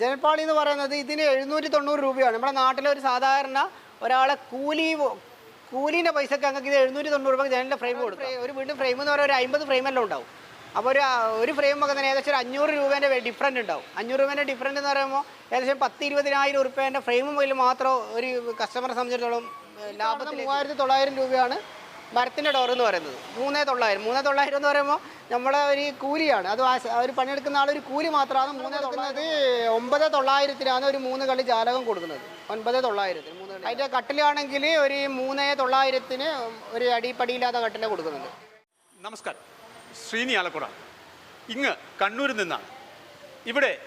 ജനൽപ്പാളി എന്ന് പറയുന്നത് ഇതിന് എഴുന്നൂറ്റി തൊണ്ണൂറ് രൂപയാണ്. നമ്മുടെ നാട്ടിലെ ഒരു സാധാരണ ഒരാളെ കൂലി കൂലിന്റെ പൈസക്ക് ഞങ്ങൾക്ക് ഇത് എഴുന്നൂറ്റി തൊണ്ണൂറ് രൂപ ജനലിന്റെ ഫ്രെയിം കൊടുക്കും. ഒരു വീണ്ടും ഫ്രെയിം എന്ന് പറയുമ്പോൾ ഒരു അമ്പത് ഫ്രെയിമെല്ലാം ഉണ്ടാവും. അപ്പോൾ ഒരു ഒരു ഫ്രെയിം ഒക്കെ തന്നെ ഏകദേശം ഒരു അഞ്ഞൂറ് രൂപേന്റെ ഡിഫറന്റ് ഉണ്ടാവും. അഞ്ഞൂറ് രൂപേന്റെ ഡിഫറന്റ് എന്ന് പറയുമ്പോൾ ഏകദേശം പത്ത് ഇരുപതിനായിരം ഉറുപ്പ്യേന്റെ ഫ്രെയിമും മുതൽ മാത്രം ഒരു കസ്റ്റമറെ സംബന്ധിച്ചിടത്തോളം ലാഭത്തിൽ മൂവായിരത്തി തൊള്ളായിരം രൂപയാണ് മരത്തിന്റെ ഡോർ എന്ന് പറയുന്നത്. മൂന്നേ തൊള്ളായിരം. മൂന്നേ തൊള്ളായിരം എന്ന് പറയുമ്പോൾ നമ്മളെ ഒരു കൂലിയാണ്. അത് ആ- ഒരു പണിയെടുക്കുന്ന ആളൊരു ഒരു കൂലി മാത്രമാണ് മൂന്നേ തൊള്ളത് ഒമ്പത് തൊള്ളായിരത്തിനാണ് ഒരു മൂന്ന് കളി ജാലകം കൊടുക്കുന്നത്. ഒൻപത് തൊള്ളായിരത്തിന് മൂന്ന് കളി അതിന്റെ കട്ടിലാണെങ്കിൽ ഒരു മൂന്നേ തൊള്ളായിരത്തിന് ഒരു അടിപ്പടിയില്ലാത്ത കട്ടില കൊടുക്കുന്നുണ്ട് നമസ്കാരം. ശ്രീനി ആലക്കുട ഇങ്ങ് കണ്ണൂരിൽ നിന്നാണ്. ഇവിടെ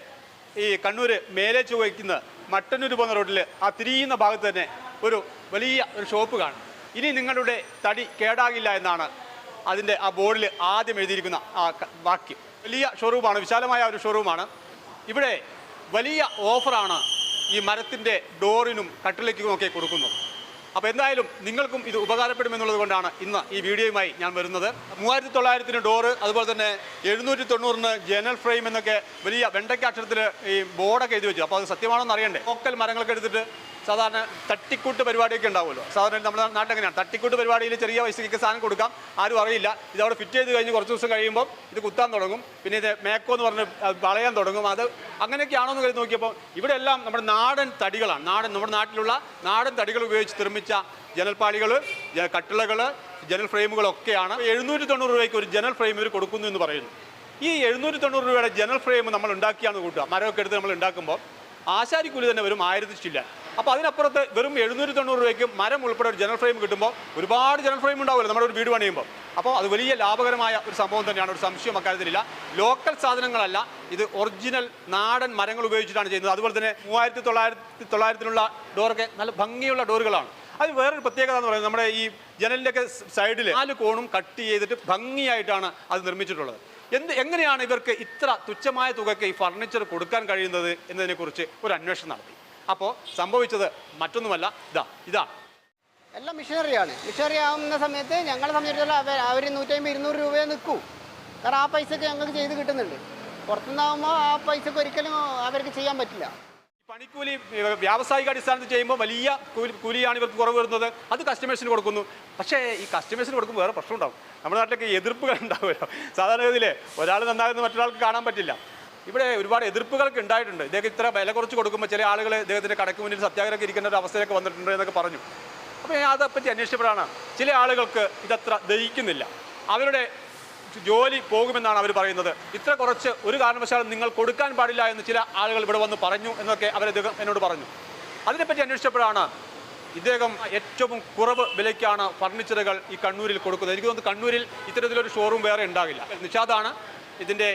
ഈ കണ്ണൂർ മേലെ ചുവയ്ക്കുന്ന മട്ടന്നൂർ പോകുന്ന റോഡിൽ ആ തിരിയുന്ന ഭാഗത്ത് തന്നെ ഒരു വലിയ ഒരു ഷോപ്പ് കാണും. ഇനി നിങ്ങളുടെ തടി കേടാകില്ല എന്നാണ് അതിന്റെ ആ ബോർഡിൽ ആദ്യം എഴുതിയിരിക്കുന്ന ആ വാക്യം. വലിയ ഷോറൂമാണ് വിശാലമായ ഒരു ഷോറൂമാണ്. ഇവിടെ വലിയ ഓഫറാണ് ഈ മരത്തിന്റെ ഡോറിനും കട്ടിലേക്കും ഒക്കെ കൊടുക്കുന്നത്. അപ്പോൾ എന്തായാലും നിങ്ങൾക്കും ഇത് ഉപകാരപ്പെടുമെന്നുള്ളത് കൊണ്ടാണ് ഇന്ന് ഈ വീഡിയോയുമായി ഞാൻ വരുന്നത്. മൂവായിരത്തി തൊള്ളായിരത്തിന് ഡോറ് അതുപോലെ തന്നെ എഴുന്നൂറ്റി തൊണ്ണൂറിന് ജനൽ ഫ്രെയിം എന്നൊക്കെ വലിയ വെണ്ടയ്ക്ക അക്ഷരത്തിൽ ഈ ബോർഡൊക്കെ എഴുതി വെച്ചു. അപ്പോൾ അത് സത്യമാണെന്ന് അറിയണ്ടേ? ലോക്കൽ മരങ്ങളൊക്കെ എടുത്തിട്ട് സാധാരണ തട്ടിക്കൂട്ട് പരിപാടിയൊക്കെ ഉണ്ടാവുമല്ലോ. സാധാരണ നമ്മുടെ നാട്ടിൽ എങ്ങനെയാണ്? തട്ടിക്കൂട്ട് പരിപാടിയിൽ ചെറിയ പൈസയ്ക്ക് സാധനം കൊടുക്കാം. ആരും അറിയില്ല. ഇത് അവിടെ ഫിറ്റ് ചെയ്ത് കഴിഞ്ഞ് കുറച്ച് ദിവസം കഴിയുമ്പോൾ ഇത് കുത്താൻ തുടങ്ങും. പിന്നെ ഇത് മേക്കോ എന്ന് പറഞ്ഞ് വളയാൻ തുടങ്ങും. അത് അങ്ങനെയൊക്കെയാണോ എന്ന് കരുതി നോക്കിയപ്പോൾ ഇവിടെ എല്ലാം നമ്മുടെ നാടൻ തടികളാണ്. നാടൻ നമ്മുടെ നാട്ടിലുള്ള നാടൻ തടികൾ ഉപയോഗിച്ച് നിർമ്മിച്ച ജനൽപ്പാളികൾ കട്ടിളകൾ ജനൽ ഫ്രെയിമുകളൊക്കെയാണ്. എഴുന്നൂറ്റി തൊണ്ണൂറ് രൂപയ്ക്ക് ഒരു ജനൽ ഫ്രെയിം ഇവർ കൊടുക്കുന്നു എന്ന് പറയുന്നു. ഈ എഴുന്നൂറ്റി തൊണ്ണൂറ് രൂപയുടെ ജനൽ ഫ്രെയിം നമ്മൾ ഉണ്ടാക്കിയാണ് കൂട്ടുക. മരമൊക്കെ എടുത്ത് നമ്മൾ ഉണ്ടാക്കുമ്പോൾ ആശാരിക്കൂലി തന്നെ വരും ആയിരത്തി ചില്ല അപ്പോൾ അതിനപ്പുറത്ത് വെറും എഴുന്നൂറ്റി തൊണ്ണൂറ് രൂപയ്ക്ക് മരം ഉൾപ്പെടെ ഒരു ജനൽ ഫ്രെയിം കിട്ടുമ്പോൾ ഒരുപാട് ജനൽ ഫ്രെയിം ഉണ്ടാവില്ല നമ്മുടെ ഒരു വീട് പണിയുമ്പോൾ. അപ്പോൾ അത് വലിയ ലാഭകരമായ ഒരു സംഭവം തന്നെയാണ് ഒരു സംശയം അക്കാര്യത്തിലില്ല. ലോക്കൽ സാധനങ്ങളല്ല ഇത് ഒറിജിനൽ നാടൻ മരങ്ങൾ ഉപയോഗിച്ചിട്ടാണ് ചെയ്യുന്നത്. അതുപോലെ തന്നെ മൂവായിരത്തി തൊള്ളായിരത്തി തൊള്ളായിരത്തിലുള്ള ഡോറൊക്കെ നല്ല ഭംഗിയുള്ള ഡോറുകളാണ്. അത് വേറൊരു പ്രത്യേകത എന്ന് പറയുന്നത് നമ്മുടെ ഈ ജനലിന്റെയൊക്കെ സൈഡിൽ നാല് കോണും കട്ട് ചെയ്തിട്ട് ഭംഗിയായിട്ടാണ് അത് നിർമ്മിച്ചിട്ടുള്ളത്. എന്ത് എങ്ങനെയാണ് ഇവർക്ക് ഇത്ര തുച്ഛമായ തുകയ്ക്ക് ഈ ഫർണിച്ചർ കൊടുക്കാൻ കഴിയുന്നത് എന്നതിനെക്കുറിച്ച് ഒരു അന്വേഷണം നടത്തി. അപ്പോൾ സംഭവിച്ചത് മറ്റൊന്നുമല്ല. ഇതാ ഇതാണ് എല്ലാം മിഷനറിയാണ്. മിഷനറി ആവുന്ന സമയത്ത് ഞങ്ങളെ സംബന്ധിച്ചിടത്തോളം അവർ നൂറ്റമ്പത് ഇരുന്നൂറ് രൂപയെ നിൽക്കൂ. കാരണം ആ പൈസയ്ക്ക് ഞങ്ങൾക്ക് ചെയ്ത് കിട്ടുന്നുണ്ട്. പുറത്തുനിന്നാകുമ്പോൾ ആ പൈസക്ക് ഒരിക്കലും അവർക്ക് ചെയ്യാൻ പറ്റില്ല. പണിക്കൂലി വ്യാവസായിക അടിസ്ഥാനത്തിൽ ചെയ്യുമ്പോൾ വലിയ കൂലി കൂലിയാണ് ഇവർക്ക് കുറവ് വരുന്നത്. അത് കസ്റ്റമേഴ്സിന് കൊടുക്കുന്നു. പക്ഷേ ഈ കസ്റ്റമേഴ്സിന് കൊടുക്കുമ്പോൾ വേറെ പ്രശ്നം ഉണ്ടാവും നമ്മുടെ നാട്ടിലൊക്കെ എതിർപ്പുകൾ ഉണ്ടാവുമല്ലോ. സാധാരണഗതിയിൽ ഒരാൾ നന്നാകുന്ന മറ്റൊരാൾക്ക് കാണാൻ പറ്റില്ല. ഇവിടെ ഒരുപാട് എതിർപ്പുകളൊക്കെ ഉണ്ടായിട്ടുണ്ട്. ഇദ്ദേഹം ഇത്ര വില കുറച്ച് കൊടുക്കുമ്പോൾ ചില ആളുകൾ ഇദ്ദേഹത്തിന്റെ കടക്ക് മുന്നിൽ സത്യാഗ്രഹം ഇരിക്കുന്ന ഒരു അവസ്ഥയൊക്കെ വന്നിട്ടുണ്ട് എന്നൊക്കെ പറഞ്ഞു. അപ്പോൾ ഞാൻ അതേപ്പറ്റി അന്വേഷിച്ചപ്പോഴാണ് ചില ആളുകൾക്ക് ഇതത്ര ദഹിക്കുന്നില്ല. അവരുടെ ജോലി പോകുമെന്നാണ് അവർ പറയുന്നത്. ഇത്ര കുറച്ച് ഒരു കാരണവശാലും നിങ്ങൾ കൊടുക്കാൻ പാടില്ല എന്ന് ചില ആളുകൾ ഇവിടെ വന്ന് പറഞ്ഞു എന്നൊക്കെ അവർ ഇദ്ദേഹം എന്നോട് പറഞ്ഞു. അതിനെപ്പറ്റി അന്വേഷിച്ചപ്പോഴാണ് ഇദ്ദേഹം ഏറ്റവും കുറവ് വിലയ്ക്കാണ് ഫർണിച്ചറുകൾ ഈ കണ്ണൂരിൽ കൊടുക്കുന്നത്. എനിക്ക് തോന്നുന്നു കണ്ണൂരിൽ ഇത്തരത്തിലൊരു ഷോറൂം വേറെ ഉണ്ടാകില്ല. നിഷാദാണ് ഇതിന്റെ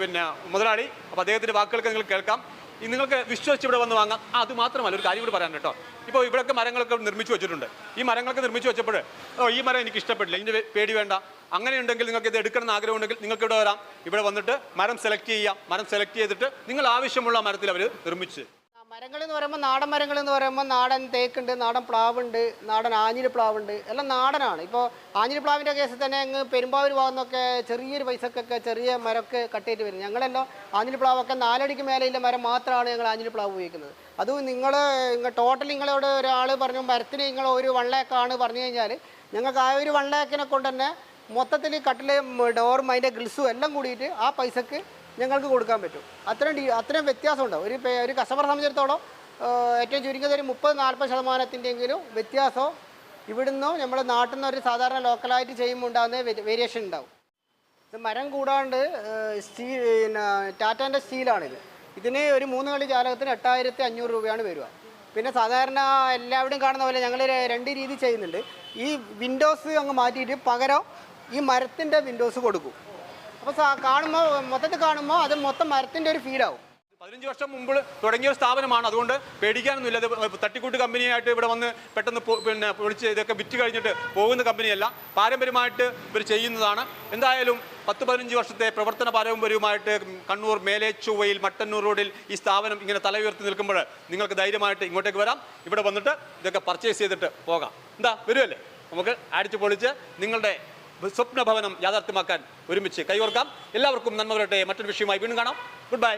പിന്നെ മുതലാളി. അപ്പോൾ അദ്ദേഹത്തിന്റെ വാക്കുകൾക്ക് നിങ്ങൾ കേൾക്കാം. നിങ്ങൾക്ക് വിശ്വസിച്ച് ഇവിടെ വന്ന് വാങ്ങാം. അത് മാത്രമല്ല ഒരു കാര്യം കൂടി പറയാൻ കേട്ടോ. ഇപ്പോൾ ഇവിടെയൊക്കെ മരങ്ങളൊക്കെ നിർമ്മിച്ചു വെച്ചിട്ടുണ്ട്. ഈ മരങ്ങളൊക്കെ നിർമ്മിച്ചു വെച്ചപ്പോൾ ഓ ഈ മരം എനിക്ക് ഇഷ്ടപ്പെട്ടില്ല. ഇതിന്റെ പേടി വേണ്ട. അങ്ങനെയുണ്ടെങ്കിൽ നിങ്ങൾക്ക് ഇത് എടുക്കണം എന്ന് ആഗ്രഹം ഉണ്ടെങ്കിൽ നിങ്ങൾക്ക് ഇവിടെ വരാം. ഇവിടെ വന്നിട്ട് മരം സെലക്ട് ചെയ്യാം മരം സെലക്ട് ചെയ്തിട്ട് നിങ്ങൾ ആവശ്യമുള്ള മരത്തിൽ അവർ നിർമ്മിച്ച്. മരങ്ങൾ എന്ന് പറയുമ്പോൾ നാടൻ മരങ്ങൾ എന്ന് പറയുമ്പോൾ നാടൻ തേക്കുണ്ട് നാടൻ പ്ലാവുണ്ട് നാടൻ ആഞ്ഞിലി പ്ലാവുണ്ട് എല്ലാം നാടനാണ്. ഇപ്പോൾ ആഞ്ഞിലി പ്ലാവിന്റെ കേസിൽ തന്നെ അങ്ങ് പെരുമ്പാവൂർ ഭാഗത്തൊക്കെ ചെറിയൊരു പൈസക്കൊക്കെ ചെറിയ മരമൊക്കെ കട്ട് ചെയ്തിട്ട് വരും. ഞങ്ങളെല്ലാം ആഞ്ഞിലി പ്ലാവൊക്കെ നാലടിക്ക് മേലെയുള്ള മരം മാത്രമാണ് ഞങ്ങൾ ആഞ്ഞിലി പ്ലാവ് ഉപയോഗിക്കുന്നത്. അതും നിങ്ങൾ ടോട്ടൽ നിങ്ങളോട് ഒരാൾ പറഞ്ഞു മരത്തിന് നിങ്ങൾ ഒരു വൺ ലേക്കാണ് പറഞ്ഞു കഴിഞ്ഞാൽ ഞങ്ങൾക്ക് ആ ഒരു വൺ ലേക്കിനെ കൊണ്ട് തന്നെ മൊത്തത്തിൽ കട്ടിലും ഡോറും അതിന്റെ ഗ്രിൽസും എല്ലാം കൂടിയിട്ട് ആ പൈസക്ക് ഞങ്ങൾക്ക് കൊടുക്കാൻ പറ്റും. അത്രയും ഡി അത്രയും വ്യത്യാസം ഉണ്ടാവും ഒരു ഒരു കസ്റ്റമറെ സംബന്ധിച്ചിടത്തോളം ഏറ്റവും ചുരുങ്ങിയത് ഒരു മുപ്പത് നാൽപ്പത് ശതമാനത്തിന്റെയെങ്കിലും വ്യത്യാസം ഇവിടുന്നോ നമ്മൾ നാട്ടിൽ നിന്ന് ഒരു സാധാരണ ലോക്കലായിട്ട് ചെയ്യുമ്പോൾ ഉണ്ടാകുന്ന വേരിയേഷൻ ഉണ്ടാവും. ഇത് മരം കൂടാണ്ട് സ്റ്റീൽ പിന്നെ ടാറ്റാന്റെ സ്റ്റീലാണിത്. ഇതിന് ഒരു മൂന്ന് കളി ജാലകത്തിന് എട്ടായിരത്തി അഞ്ഞൂറ് രൂപയാണ് വരിക. പിന്നെ സാധാരണ എല്ലാവരും കാണുന്ന പോലെ ഞങ്ങൾ രണ്ട് രീതി ചെയ്യുന്നുണ്ട്. ഈ വിൻഡോസ് അങ്ങ് മാറ്റിയിട്ട് പകരം ഈ മരത്തിന്റെ വിൻഡോസ് കൊടുക്കും. അപ്പോൾ കാണുമ്പോൾ മൊത്തത്തിൽ കാണുമ്പോൾ അത് മൊത്തം മരത്തിന്റെ ഒരു ഫീലാവും പതിനഞ്ച് വർഷം മുമ്പ് തുടങ്ങിയ ഒരു സ്ഥാപനമാണ്. അതുകൊണ്ട് പേടിക്കാനൊന്നുമില്ല. അത് തട്ടിക്കൂട്ട് കമ്പനിയായിട്ട് ഇവിടെ വന്ന് പെട്ടെന്ന് പിന്നെ പൊളിച്ച് ഇതൊക്കെ വിറ്റ് കഴിഞ്ഞിട്ട് പോകുന്ന കമ്പനിയല്ല. പാരമ്പര്യമായിട്ട് ഇവർ ചെയ്യുന്നതാണ്. എന്തായാലും പത്ത് പതിനഞ്ച് വർഷത്തെ പ്രവർത്തന പാരമ്പര്യവുമായിട്ട് കണ്ണൂർ മേലേച്ചുവയിൽ മട്ടന്നൂർ റോഡിൽ ഈ സ്ഥാപനം ഇങ്ങനെ തല ഉയർത്തി നിൽക്കുമ്പോൾ നിങ്ങൾക്ക് ധൈര്യമായിട്ട് ഇങ്ങോട്ടേക്ക് വരാം. ഇവിടെ വന്നിട്ട് ഇതൊക്കെ പർച്ചേസ് ചെയ്തിട്ട് പോകാം. എന്താ വരുമല്ലേ നമുക്ക് അടിച്ച് പൊളിച്ച് നിങ്ങളുടെ സ്വപ്ന ഭവനം യാഥാർത്ഥ്യമാക്കാൻ ഒരുമിച്ച് കൈകോർക്കാം. എല്ലാവർക്കും നന്മ വരട്ടെ. മറ്റൊരു വിഷയമായി വീണ്ടും കാണാം. Good bye